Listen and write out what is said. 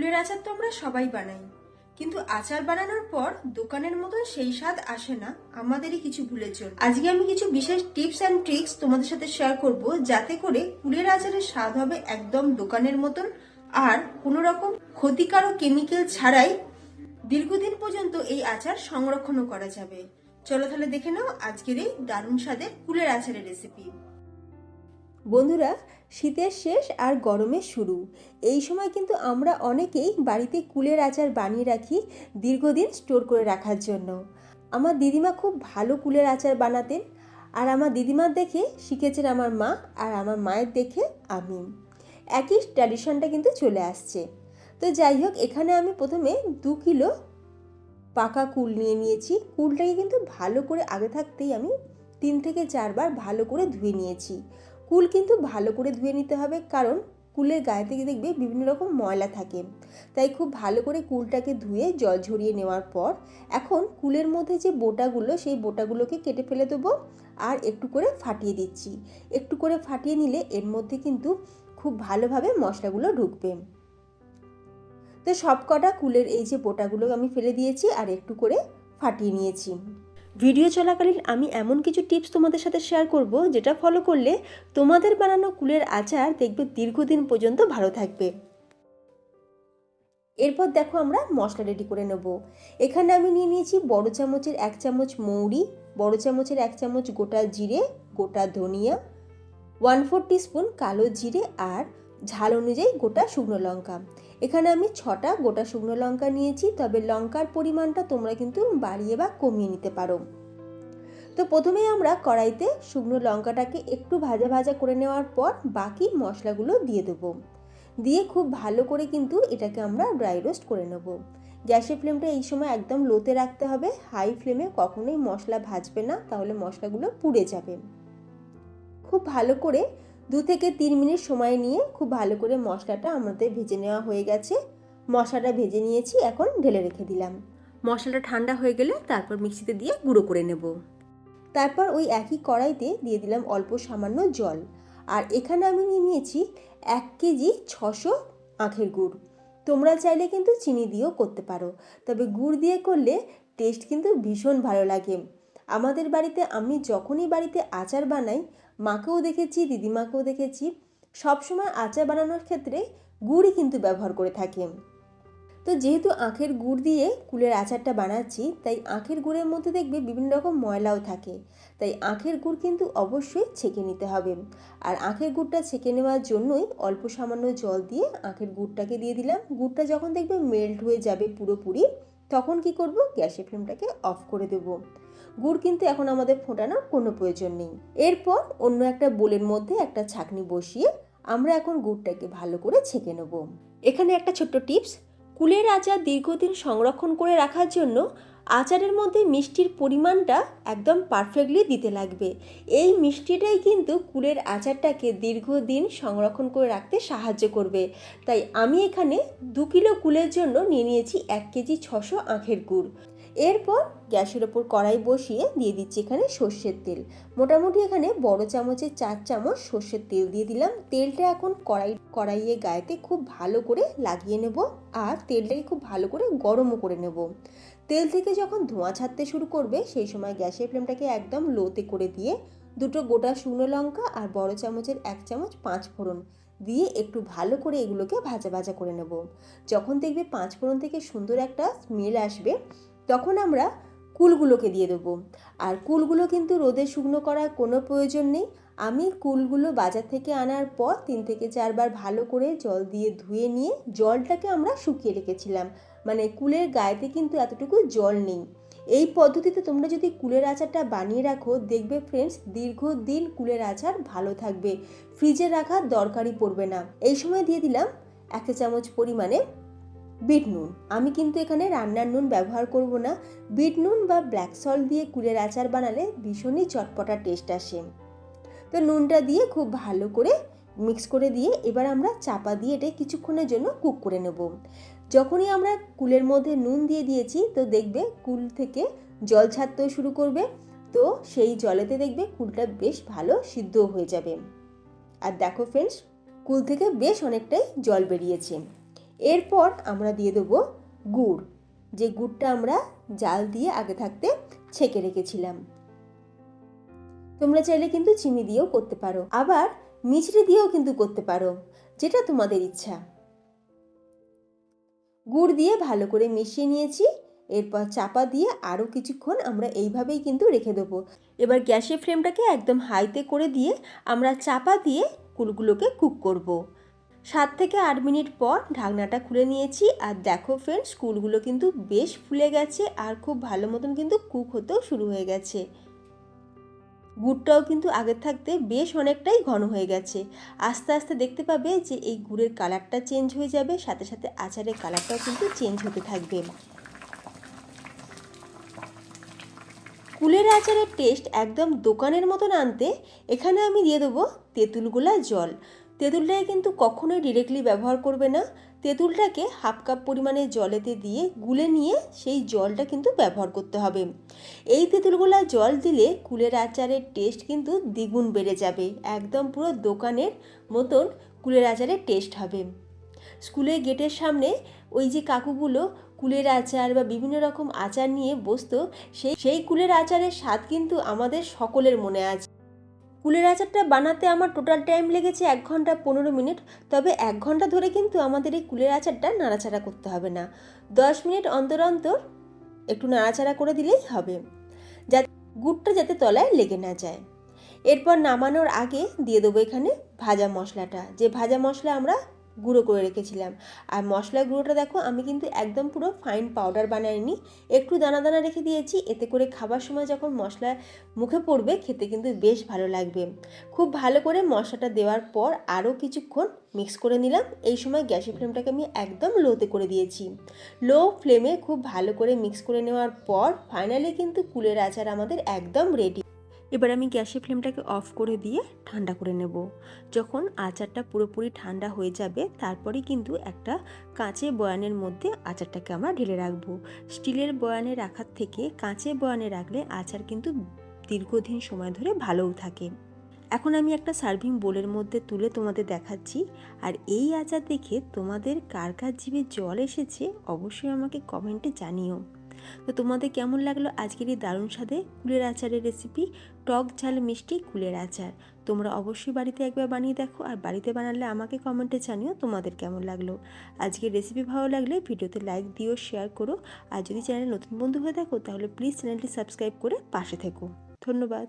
কুলের আচার তো আমরা সবাই বানাই। কিন্তু আচার বানানোর পর দোকানের মতন সেই স্বাদ আসে না আমাদেরই কিছু ভুলে চল আজকে আমি কিছু বিশেষ টিপস অ্যান্ড ট্রিক্স তোমাদের সাথে শেয়ার করব যাতে করে কুলের আচারের স্বাদ হবে একদম দোকানের মতন আর কোনো রকম ক্ষতিকারক কেমিক্যাল ছাড়াই দীর্ঘদিন পর্যন্ত এই আচার সংরক্ষণও করা যাবে। চলো তাহলে দেখে নাও আজকের এই দারুণ স্বাদের কুলের আচারের রেসিপি বন্ধুরা, শীতের শেষ আর গরমের শুরু। এই সময় কিন্তু আমরা অনেকেই বাড়িতে কুলের আচার বানিয়ে রাখি দীর্ঘদিন স্টোর করে রাখার জন্য। আমার দিদিমা খুব ভালো কুলের আচার বানাতেন আর আমার দিদিমার দেখে শিখেছেন আমার মা আর আমার মায়ের দেখে আমি। একই ট্র্যাডিশনটা কিন্তু চলে আসছে। তো যাই হোক, এখানে আমি প্রথমে দু কিলো পাকা কুল নিয়ে নিয়েছি। কুলটাকে কিন্তু ভালো করে আগে থাকতেই আমি তিন থেকে চারবার ভালো করে ধুয়ে নিয়েছি। কুল কিন্তু ভালো করে ধুয়ে নিতে হবে, কারণ কুলের গায়ে থেকে দেখবে বিভিন্ন রকম ময়লা থাকে। তাই খুব ভালো করে কুলটাকে ধুয়ে জল ঝরিয়ে নেওয়ার পর এখন কুলের মধ্যে যে বোটাগুলো, সেই বোটাগুলোকে কেটে ফেলে দেবো আর একটু করে ফাটিয়ে দিচ্ছি। একটু করে ফাটিয়ে নিলে এর মধ্যে কিন্তু খুব ভালোভাবে মশলাগুলো ঢুকবে। তো সব কটা কুলের এই যে বোটাগুলো আমি ফেলে দিয়েছি আর একটু করে ফাটিয়ে নিয়েছি। ভিডিও চলাকালীন আমি এমন কিছু টিপস তোমাদের সাথে শেয়ার করব, যেটা ফলো করলে তোমাদের বানানো কুলের আচার দেখবে দীর্ঘদিন পর্যন্ত ভালো থাকবে। এরপর দেখো আমরা মশলা রেডি করে নেব। এখানে আমি নিয়ে নিয়েছি বড় চামচের এক চামচ মৌরি, বড় চামচের এক চামচ গোটা জিরে, গোটা ধনিয়া ওয়ান ফোর স্পুন কালো জিরে আর ঝাল অনুযায়ী গোটা শুকনো লঙ্কা। এখানে আমি ছটা গোটা শুকনো লঙ্কা নিয়েছি, তবে লঙ্কার পরিমাণটা তোমরা কিন্তু বাড়িয়ে বা কমিয়ে নিতে পারো। তো প্রথমেই আমরা কড়াইতে শুকনো লঙ্কাটাকে একটু ভাজা ভাজা করে নেওয়ার পর বাকি মশলাগুলো দিয়ে দেবো। দিয়ে খুব ভালো করে কিন্তু এটাকে আমরা ড্রাই রোস্ট করে নেব। গ্যাসের ফ্লেমটা এই সময় একদম লোতে রাখতে হবে। হাই ফ্লেমে কখনোই মশলা ভাজবে না, তাহলে মশলাগুলো পুড়ে যাবে। খুব ভালো করে দু থেকে তিন মিনিট সময় নিয়ে খুব ভালো করে মশলাটা আমাদের ভেজে নেওয়া হয়ে গেছে। মশলাটা ভেজে নিয়েছি, এখন ঢেলে রেখে দিলাম। মশলাটা ঠান্ডা হয়ে গেলে তারপর মিক্সিতে দিয়ে গুঁড়ো করে নেব। তারপর ওই একই কড়াইতে দিয়ে দিলাম অল্প সামান্য জল। আর এখানে আমি নিয়ে নিয়েছি এক কেজি ছশো আখের গুড়। তোমরা চাইলে কিন্তু চিনি দিয়েও করতে পারো। তবে গুড় দিয়ে করলে টেস্ট কিন্তু ভীষণ ভালো লাগে। আমাদের বাড়িতে, আমি যখনই বাড়িতে আচার বানাই মাকেও দেখেছি, দিদিমাকেও দেখেছি। সবসময় আচার বানানোর ক্ষেত্রে গুড়ই কিন্তু ব্যবহার করে থাকে। তো যেহেতু আখের গুড় দিয়ে কুলের আচারটা বানাচ্ছি, তাই আখের গুড়ের মধ্যে দেখবে বিভিন্ন রকম ময়লাও থাকে। তাই আখের গুড় কিন্তু অবশ্যই ছেঁকে নিতে হবে। আর আখের গুড়টা ছেঁকে নেওয়ার জন্যই অল্প সামান্য জল দিয়ে আখের গুড়টাকে দিয়ে দিলাম। গুড়টা যখন দেখবে মেল্ট হয়ে যাবে পুরোপুরি, তখন কি করব? গ্যাসের ফ্লেমটাকে অফ করে দেব। গুড় কিন্তু এখন আমাদের ফোটানোর কোনো প্রয়োজন নেই। এরপর অন্য একটা বোলের মধ্যে একটা ছাকনি বসিয়ে আমরা এখন গুড়টাকে ভালো করে ছেঁকে নেব। এখানে একটা ছোট্ট টিপস, কুলের আচার দীর্ঘদিন সংরক্ষণ করে রাখার জন্য আচারের মধ্যে মিষ্টির পরিমাণটা একদম পারফেক্টলি দিতে লাগবে। এই মিষ্টিটাই কিন্তু কুলের আচারটাকে দীর্ঘদিন সংরক্ষণ করে রাখতে সাহায্য করবে। তাই আমি এখানে দু কিলো কুলের জন্য নিয়ে নিয়েছি এক কেজি ছশো আখের গুড়। এরপর গ্যাসের ওপর কড়াই বসিয়ে দিয়ে দিচ্ছি এখানে সর্ষের তেল। মোটামুটি এখানে বড় চামচের চার চামচ সর্ষের তেল দিয়ে দিলাম। তেলটা এখন কড়াই, কড়াইয়ে গায়েতে খুব ভালো করে লাগিয়ে নেব আর তেলটাকে খুব ভালো করে গরমও করে নেব। তেল থেকে যখন ধোঁয়া ছাড়তে শুরু করবে, সেই সময় গ্যাসের ফ্লেমটাকে একদম লোতে করে দিয়ে দুটো গোটা শুকনো লঙ্কা আর বড় চামচের এক চামচ পাঁচ ফোড়ন দিয়ে একটু ভালো করে এগুলোকে ভাজা ভাজা করে নেব। যখন দেখবে পাঁচ ফোড়ন থেকে সুন্দর একটা স্মেল আসবে তখন আমরা কুলগুলোকে দিয়ে দেবো। আর কুলগুলো কিন্তু রোদে শুকনো করার কোনো প্রয়োজন নেই। আমি কুলগুলো বাজার থেকে আনার পর তিন থেকে চারবার ভালো করে জল দিয়ে ধুয়ে নিয়ে জলটাকে আমরা শুকিয়ে রেখেছিলাম। মানে কুলের গায়েতে কিন্তু এতটুকু জল নেই। এই পদ্ধতিতে তোমরা যদি কুলের আচারটা বানিয়ে রাখো, দেখবে ফ্রেন্ডস দীর্ঘদিন কুলের আচার ভালো থাকবে। ফ্রিজে রাখার দরকারই পড়বে না। এই সময় দিয়ে দিলাম একটা চামচ পরিমাণে বিট নুন। আমি কিন্তু এখানে রান্নার নুন ব্যবহার করব না। বিট নুন বা ব্ল্যাক সল্ট দিয়ে কুলের আচার বানালে ভীষণই চটপটা টেস্ট আসে। তো নুনটা দিয়ে খুব ভালো করে মিক্স করে দিয়ে এবার আমরা চাপা দিয়ে এটা কিছুক্ষণের জন্য কুক করে নেব। যখনই আমরা কুলের মধ্যে নুন দিয়ে দিয়েছি, তো দেখবে কুল থেকে জল ছাড়তেও শুরু করবে। তো সেই জলেতে দেখবে কুলটা বেশ ভালো সিদ্ধ হয়ে যাবে। আর দেখো ফ্রেন্ডস কুল থেকে বেশ অনেকটাই জল বেরিয়েছে। এরপর আমরা দিয়ে দেবো গুড়। যে গুড়টা আমরা জাল দিয়ে আগে থাকতে ছেঁকে রেখেছিলাম। তোমরা চাইলে কিন্তু চিনি দিয়েও করতে পারো। আবার মিছরি দিয়েও কিন্তু করতে পারো, যেটা তোমাদের ইচ্ছা। গুড় দিয়ে ভালো করে মিশিয়ে নিয়েছি, এরপর চাপা দিয়ে আরও কিছুক্ষণ আমরা এইভাবেই কিন্তু রেখে দেবো। এবার গ্যাসের ফ্লেমটাকে একদম হাইতে করে দিয়ে আমরা চাপা দিয়ে কুলগুলোকে কুক করব। সাত থেকে আট মিনিট পর ঢাকনাটা খুলে নিয়েছি। আর দেখো ফ্রেন্ডস কুলগুলো কিন্তু বেশ ফুলে গেছে আর খুব ভালো মতন কিন্তু কুক হতেও শুরু হয়ে গেছে। গুড়টাও কিন্তু আগের থাকতে বেশ অনেকটাই ঘন হয়ে গেছে। আস্তে আস্তে দেখতে পাবে যে এই গুড়ের কালারটা চেঞ্জ হয়ে যাবে, সাথে সাথে আচারের কালারটাও কিন্তু চেঞ্জ হতে থাকবে। কুলের আচারের টেস্ট একদম দোকানের মতন আনতে এখানে আমি দিয়ে দেবো তেঁতুল গোলা জল। তেঁতুলটাকে কিন্তু কখনোই ডিরেক্টলি ব্যবহার করবে না। তেঁতুলটাকে হাফ কাপ পরিমাণে জলেতে দিয়ে গুলে নিয়ে সেই জলটা কিন্তু ব্যবহার করতে হবে। এই তেঁতুলগোলা জল দিলে কুলের আচারের টেস্ট কিন্তু দ্বিগুণ বেড়ে যাবে। একদম পুরো দোকানের মতন কুলের আচারের টেস্ট হবে। স্কুলের গেটের সামনে ওই যে কাকুগুলো কুলের আচার বা বিভিন্ন রকম আচার নিয়ে বসতো, সেই সেই কুলের আচারের স্বাদ কিন্তু আমাদের সকলের মনে আছে। কুলের আচারটা বানাতে আমার টোটাল টাইম লেগেছে এক ঘণ্টা পনেরো মিনিট। তবে এক ঘণ্টা ধরে কিন্তু আমাদের এই কুলের আচারটা নাড়াচাড়া করতে হবে না। দশ মিনিট অন্তর অন্তর একটু নাড়াচাড়া করে দিলেই হবে। যাতে গুড়টা যাতে তলায় লেগে না যায়। এরপর নামানোর আগে দিয়ে দেবো এখানে ভাজা মশলাটা। যে ভাজা মশলা আমরা গুঁড়ো করে রেখেছিলাম। আর মশলা গুঁড়োটা দেখো, আমি কিন্তু একদম পুরো ফাইন পাউডার বানাইনি। একটু দানা দানা রেখে দিয়েছি, এতে করে খাবার সময় যখন মশলা মুখে পড়বে, খেতে কিন্তু বেশ ভালো লাগবে। খুব ভালো করে মশলাটা দেওয়ার পর আরও কিছুক্ষণ মিক্স করে নিলাম। এই সময় গ্যাসের ফ্লেমটাকে আমি একদম লোতে করে দিয়েছি। লো ফ্লেমে খুব ভালো করে মিক্স করে নেওয়ার পর ফাইনালি কিন্তু কুলের আচার আমাদের একদম রেডি এবার আমি গ্যাসের ফ্লেমটাকে অফ করে দিয়ে ঠান্ডা করে নেব। যখন আচারটা পুরোপুরি ঠান্ডা হয়ে যাবে তারপরে কিন্তু একটা কাঁচে বয়ানের মধ্যে আচারটাকে আমরা ঢেলে রাখব। স্টিলের বয়ানে রাখার থেকে কাঁচে বয়ানে রাখলে আচার কিন্তু দীর্ঘদিন সময় ধরে ভালোও থাকে। এখন আমি একটা সার্ভিং বোলের মধ্যে তুলে তোমাদের দেখাচ্ছি। আর এই আচার দেখে তোমাদের কার কার জীবে জল এসেছে, অবশ্যই আমাকে কমেন্টে জানিও। তো তোমাদের কেমন লাগল আজকের এই দারুণ স্বাদে কুলের আচারের রেসিপি টক ঝাল মিষ্টি কুলের আচার। তোমরা অবশ্যই বাড়িতে একবার বানিয়ে দেখো আর বাড়িতে বানালে আমাকে কমেন্টে জানিও তোমাদের কেমন লাগল। আজকের রেসিপি ভালো লাগলে ভিডিওতে লাইক দিও শেয়ার করো আর যদি চ্যানেলে নতুন বন্ধু হয়ে থাকো তাহলে প্লিজ চ্যানেলটি সাবস্ক্রাইব করে পাশে থেকো। ধন্যবাদ।